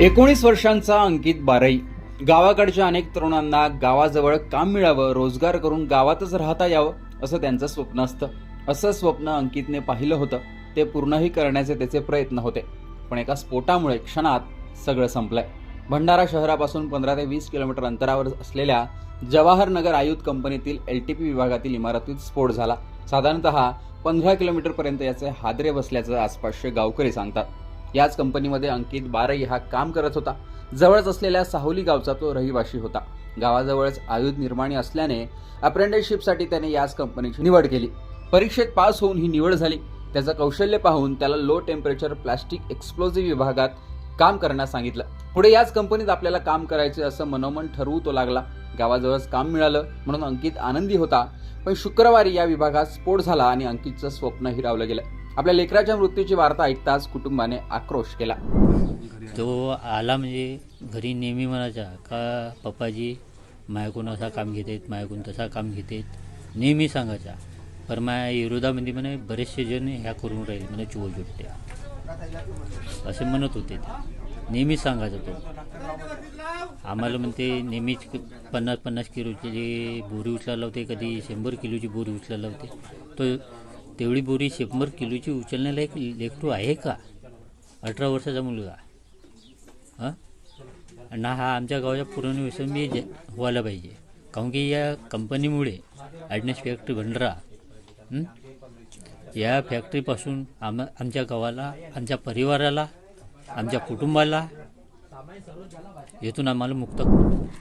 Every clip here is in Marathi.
एकोणीस वर्षांचा अंकित बारई. गावाकडच्या अनेक तरुणांना गावाजवळ काम मिळावं रोजगार करून गावातच राहता यावं असं त्यांचं स्वप्न असतं. असं स्वप्न अंकितने पाहिलं होतं. ते पूर्णही करण्याचे त्याचे प्रयत्न होते. पण एका स्फोटामुळे क्षणात सगळं संपलंय. भंडारा शहरापासून पंधरा ते वीस किलोमीटर अंतरावर असलेल्या जवाहर नगर आयुध कंपनीतील एल टी पी विभागातील इमारतीत स्फोट झाला. साधारणतः पंधरा किलोमीटरपर्यंत याचे हादरे बसल्याचं आसपासचे गावकरी सांगतात. याच कंपनीमध्ये अंकित बारई हा काम करत होता. जवळच असलेल्या साहोली गावचा तो रहिवाशी होता. गावाजवळच आयुध निर्माणी असल्याने अप्रेंटिसशिपसाठी त्याने याच कंपनीची निवड केली. परीक्षेत पास होऊन ही निवड झाली. त्याचं कौशल्य पाहून त्याला लो टेम्परेचर प्लास्टिक एक्सप्लोजिव्ह विभागात काम करण्यास सांगितलं. पुढे याच कंपनीत आपल्याला काम करायचे असं मनोमन ठरवू तो लागला. गावाजवळच काम मिळालं म्हणून अंकित आनंदी होता. पण शुक्रवारी या विभागात स्फोट झाला आणि अंकितचं स्वप्न हिरावलं गेलं. आपल्या लेकराच्या मृत्यूची वार्ता ऐकताच कुटुंबाने आक्रोश केला. तो आला म्हणजे घरी नेहमी म्हणायचा का पप्पाजी माझ्याकडून असा काम घेतात मायकून तसा काम घेतात. नेहमी सांगायचा. पर माया विरोधामध्ये म्हणे बरेचसे जण ह्या करून राहील म्हणे चोर जुट्ट्या असे म्हणत होते ते. नेहमी सांगायचा तो. आम्हाला म्हणते नेहमीच पन्नास पन्नास किलोची जे बोरी उचलायला होते कधी शंभर किलोची बोरी उचलायला होते तो तेवढी बोरी शंभर किलोची उचलण्याला एक लेकरू आहे का? अठरा वर्षाचा मुलगा. हां? ना हा आमच्या गावाच्या पूर्ण विसंबी जे व्हायला पाहिजे. काऊन की या कंपनीमुळे ॲडनेस फॅक्टरी भंडारा या फॅक्टरीपासून आम आमच्या गावाला आमच्या परिवाराला आमच्या कुटुंबाला यातून आम्हाला मुक्त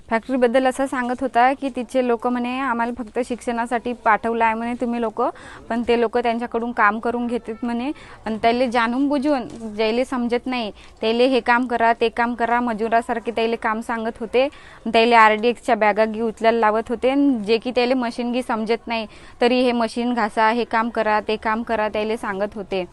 फॅक्टरीबद्दल असं सांगत होता की तिचे लोक म्हणे आम्हाला फक्त शिक्षणासाठी पाठवलं आहे म्हणे तुम्ही लोक पण ते लोक त्यांच्याकडून काम करून घेतात म्हणे. आणि त्याला जाणून बुजून ज्याला समजत नाही त्याला हे काम करा ते काम करा मजुरासारखे त्याला काम सांगत होते. त्याला आर डी एक्सच्या बॅगा घे उचलायला लावत होते. आणि जे की त्याला मशीन घे समजत नाही तरी हे मशीन घासा हे काम करा ते काम करा त्याला सांगत होते.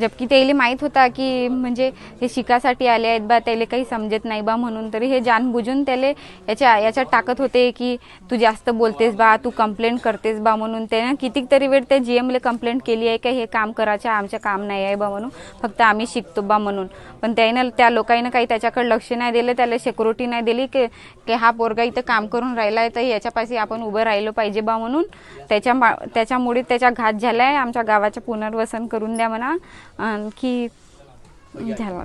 जबकि त्याला माहीत होता की म्हणजे हे शिकासाठी आले आहेत बा त्याला काही समजत नाही बा म्हणून. तरी हे जाणबुजून त्याला याच्या याच्यात टाकत होते की तू जास्त बोलतेस बा तू कंप्लेंट करतेस बा म्हणून. त्यानं कितीक तरी वेळ त्या जी एमला कंप्लेंट केली आहे का हे काम करायचं आमचं काम नाही आहे बा म्हणून. फक्त आम्ही शिकतो बा म्हणून. पण त्यानं त्या लोकांना काही त्याच्याकडे लक्ष नाही दिलं त्याला सिक्युरिटी नाही दिली की की हा पोरगा इथं काम करून राहिला आहे तर याच्यापाशी आपण उभं राहिलो पाहिजे बा म्हणून. त्याच्या त्याच्यामुळे त्याचा घात झाला आहे आमच्या गावाचं पुनर्वसन करून द्या म्हणा. आणखी झाला.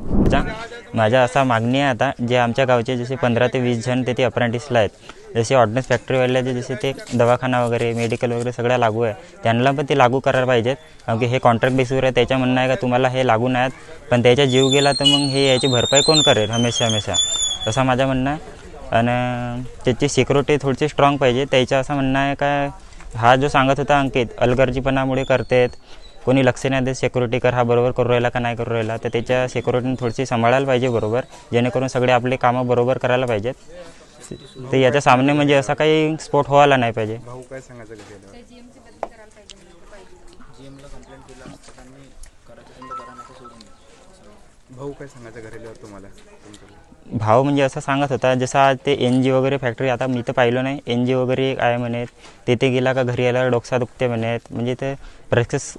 माझ्या असा मागणी आहे आता जे आमच्या गावचे जसे पंधरा ते वीस जण ते ते अप्रेंटिसला आहेत जसे ऑर्डनन्स फॅक्टरीवाले जसे ते दवाखाना वगैरे मेडिकल वगैरे सगळ्या लागू आहे त्यांना पण ते लागू करायला पाहिजेत. कारण की हे कॉन्ट्रॅक्ट बेसवर आहे त्याच्या म्हणणं आहे का तुम्हाला हे लागू नाही आहेत पण त्याच्या जीव गेला तर मग हे याची भरपाई कोण करेल? हमेशा हमेशा. असं माझं म्हणणं आहे. आणि त्याची सिक्युरिटी थोडीशी स्ट्रॉंग पाहिजे. त्याचं असं म्हणणं आहे का हा जो सांगत होता अंकित अलगर्जीपणामुळे करतायत कोणी लक्ष नाही देत सिक्युरिटी कर हा बरोबर करू राहिला का नाही करू राहिला तर त्याच्या सिक्युरिटीने थोडीशी सांभाळायला पाहिजे बरोबर जेणेकरून सगळे आपले कामं बरोबर करायला पाहिजेत. तर याच्या सामने म्हणजे असा काही स्फोट व्हायला नाही पाहिजे. भाऊ काय सांगायचं भाऊ काय घरेल्यावर तुम्हाला? भाव म्हणजे असं सांगत होता जसं आज ते एन जी वगैरे फॅक्टरी आता मी तर पाहिलं नाही. एन जी वगैरे आहे म्हणत तिथे गेला का घरी यायला डोकसा दुखते म्हणत म्हणजे ते प्रॅक्टिस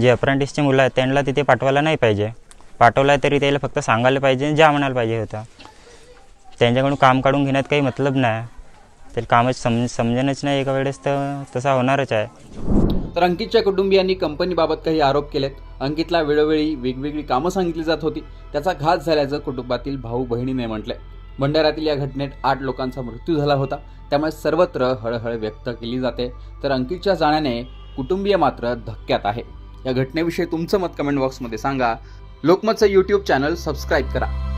जे अप्रेंटिसचे मुलं आहेत त्यांना तिथे पाठवायला नाही पाहिजे. पाठवला तरी त्याला फक्त सांगायला पाहिजे ज्या म्हणायला पाहिजे होता त्यांच्याकडून काम काढून घेण्यात काही मतलब नाही. तर कामच सम समजणच नाही एका वेळेस तर तसा होणारच आहे. तर अंकितच्या कुटुंबियांनी कंपनीबाबत काही आरोप केलेत. अंकितला वेळोवेळी वेगवेगळी कामं सांगितली जात होती. त्याचा घात झाल्याचं कुटुंबातील भाऊ बहिणीने म्हटलंय. भंडाऱ्यातील या घटनेत आठ लोकांचा मृत्यू झाला होता. त्यामुळे सर्वत्र हळहळ व्यक्त केली जाते. तर अंकितच्या जाण्याने कुटुंबीय मात्र धक्क्यात आहे. या घटनेविषयी तुमचं मत कमेंट बॉक्समध्ये सांगा. लोकमतचं यूट्यूब चॅनल सबस्क्राईब करा.